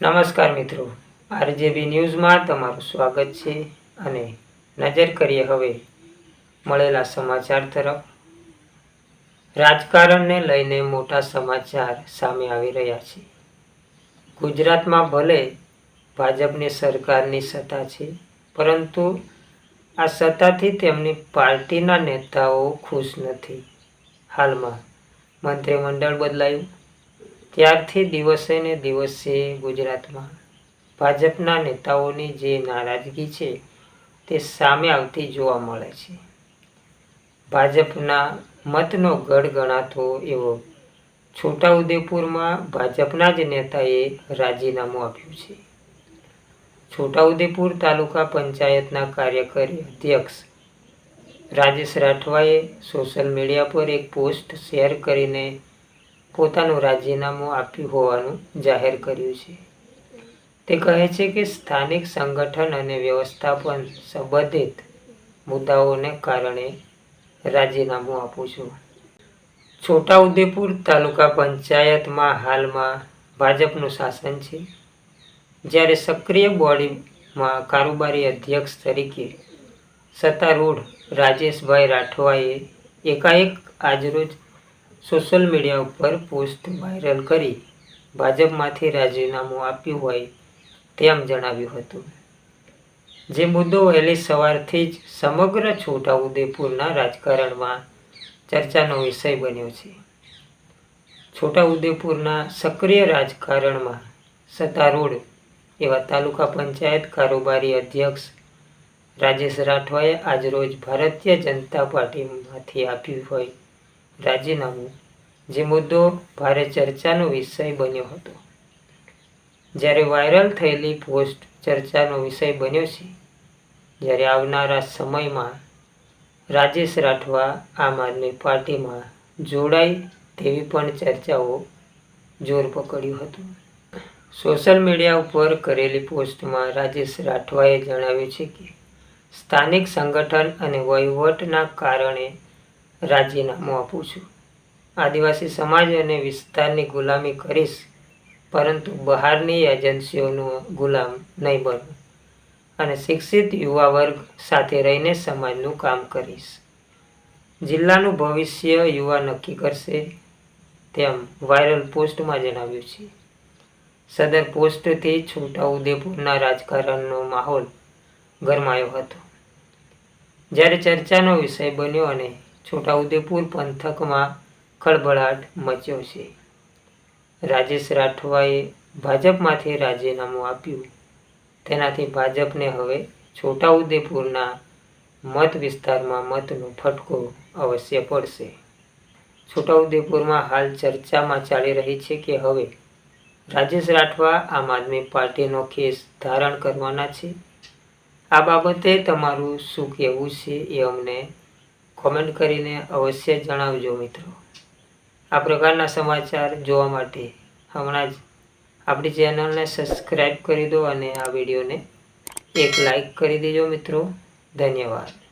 નમસ્કાર મિત્રો. આરજેબી ન્યૂઝમાં તમારું સ્વાગત છે અને નજર કરીએ હવે મળેલા સમાચાર તરફ. રાજકારણને લઈને મોટા સમાચાર સામે આવી રહ્યા છે. ગુજરાતમાં ભલે ભાજપની સરકારની સત્તા છે, પરંતુ આ સત્તાથી તેમની પાર્ટીના નેતાઓ ખુશ નથી. હાલમાં મંત્રીમંડળ બદલાયું. ત્યારથી દિવસે ને દિવસે ગુજરાતમાં ભાજપના નેતાઓની જે નારાજગી છે તે સામે આવતી જોવા મળે છે. ભાજપના મતનો ગઢ ગણાતો એવો છોટાઉદેપુરમાં ભાજપના જ નેતાએ રાજીનામું આપ્યું છે. છોટાઉદેપુર તાલુકા પંચાયતના કાર્યકારી અધ્યક્ષ રાજેશ રાઠવાએ સોશિયલ મીડિયા પર એક પોસ્ટ શેર કરીને પોતાનું રાજીનામું આપ્યું હોવાનું જાહેર કર્યું છે. તે કહે છે કે સ્થાનિક સંગઠન અને વ્યવસ્થાપન સંબંધિત મુદ્દાઓને કારણે રાજીનામું આપું છું. છોટાઉદેપુર તાલુકા પંચાયતમાં હાલમાં ભાજપનું શાસન છે. જ્યારે સક્રિય બોડીમાં કારોબારી અધ્યક્ષ તરીકે સત્તારૂઢ રાજેશભાઈ રાઠવાએ એકાએક આજરોજ સોશિયલ મીડિયા ઉપર પોસ્ટ વાયરલ કરી ભાજપમાંથી રાજીનામું આપ્યું હોય તેમ જણાવ્યું હતું. જે મુદ્દો વહેલી સવારથી જ સમગ્ર છોટાઉદેપુરના રાજકારણમાં ચર્ચાનો વિષય બન્યો છે. છોટાઉદેપુરના સક્રિય રાજકારણમાં સત્તારૂઢ એવા તાલુકા પંચાયત કારોબારી અધ્યક્ષ રાજેશ રાઠવાએ આજરોજ ભારતીય જનતા પાર્ટીમાંથી આપ્યું હોય રાજીનામું. જે મુદ્દો ભારે ચર્ચાનો વિષય બન્યો હતો. જ્યારે વાયરલ થયેલી પોસ્ટ ચર્ચાનો વિષય બન્યો છે, જ્યારે આવનારા સમયમાં રાજેશ રાઠવા આમ આદમી પાર્ટીમાં જોડાય તેવી પણ ચર્ચાઓ જોર પકડ્યું હતું. સોશિયલ મીડિયા ઉપર કરેલી પોસ્ટમાં રાજેશ રાઠવાએ જણાવ્યું છે કે, સ્થાનિક સંગઠન અને વહીવટના કારણે રાજીનામું આપું છું. આદિવાસી સમાજ અને વિસ્તારની ગુલામી કરીશ, પરંતુ બહારની એજન્સીઓનું ગુલામ નહીં બનું અને શિક્ષિત યુવા વર્ગ સાથે રહીને સમાજનું કામ કરીશ. જિલ્લાનું ભવિષ્ય યુવા નક્કી કરશે તેમ વાયરલ પોસ્ટમાં જણાવ્યું છે. સદર પોસ્ટથી છોટાઉદેપુરના રાજકારણનો માહોલ ગરમાયો હતો. જ્યારે ચર્ચાનો વિષય બન્યો અને છોટાઉદેપુર પંથકમાં ખળભળાટ મચ્યો છે. રાજેશ રાઠવાએ ભાજપમાંથી રાજીનામું આપ્યું. તેનાથી ભાજપને હવે છોટાઉદેપુરના મત વિસ્તારમાં મતનો ફટકો અવશ્ય પડશે. છોટાઉદેપુરમાં હાલ ચર્ચામાં ચાલી રહી છે કે હવે રાજેશ રાઠવા આમ આદમી પાર્ટીનો કેસ ધારણ કરવાના છે. આ બાબતે તમારું શું કહેવું છે એ અમને કોમેન્ટ કરીને અવશ્ય જણાવજો મિત્રો. આ પ્રકારના સમાચાર જોવા માટે હમણાં જ આપણી ચેનલને સબસ્ક્રાઈબ કરી દો અને આ વિડીયોને એક લાઈક કરી દેજો મિત્રો. ધન્યવાદ.